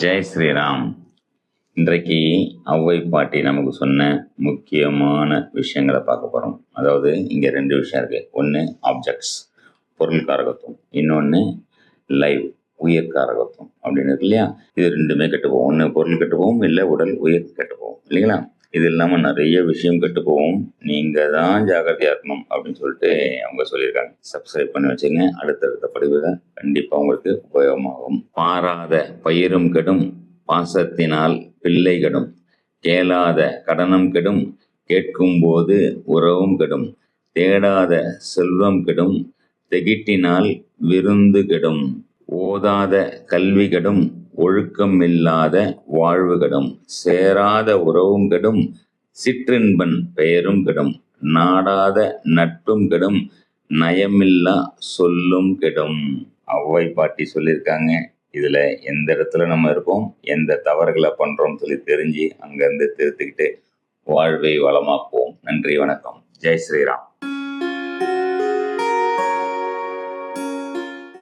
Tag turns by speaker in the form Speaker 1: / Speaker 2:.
Speaker 1: ஜெய் ஸ்ரீராம். இன்றைக்கு ஔவை பாட்டி நமக்கு சொன்ன முக்கியமான விஷயங்களை பார்க்க போகிறோம் அதாவது இங்கே ரெண்டு விஷயம் இருக்குது ஒன்று ஆப்ஜெக்ட்ஸ் பொருள் காரகத்துவம் இன்னொன்று லைவ் உயிர் காரகத்துவம் அப்படின்னு இருக்கு இல்லையா? இது ரெண்டுமே கெட்டு போகும். ஒன்று பொருள் கெட்டு போகும். இல்லை உடல் உயிர் கெட்டு போகும். இல்லைங்களா? இது இல்லாமல் நிறைய விஷயம் கெட்டு போவோம் நீங்கள் தான் ஜாகிரதையாக இருக்கணும் அப்படின்னு சொல்லிட்டு அவங்க சொல்லியிருக்காங்க. சப்ஸ்கிரைப் பண்ணி வச்சுங்க அடுத்தடுத்த படிவில் கண்டிப்பாக உங்களுக்கு உபயோகமாகும். பாராத பயிரும் கெடும். பாசத்தினால் பிள்ளை கெடும். கேளாத கடனம் கெடும். கேட்கும்போது உறவும் கெடும். தேடாத செல்வம் கெடும். திகிட்டினால் விருந்து கெடும். ஓதாத கல்வி கெடும். ஒழுக்கம் இல்லாத வாழ்வு கெடும் சேராத உறவும் கெடும் சிற்றின்பன் பெயரும் கெடும் நாடாத நட்பும் கெடும் நயமில்லா சொல்லும் கெடும் அவ்வை பாட்டி சொல்லியிருக்காங்க. இதில் எந்த இடத்துல நம்ம இருக்கோம் எந்த தவறுகளை பண்ணுறோம்னு சொல்லி தெரிஞ்சு அங்கிருந்து திருத்திக்கிட்டு வாழ்வை வளமாக்குவோம். நன்றி வணக்கம். ஜெய் ஸ்ரீராம்.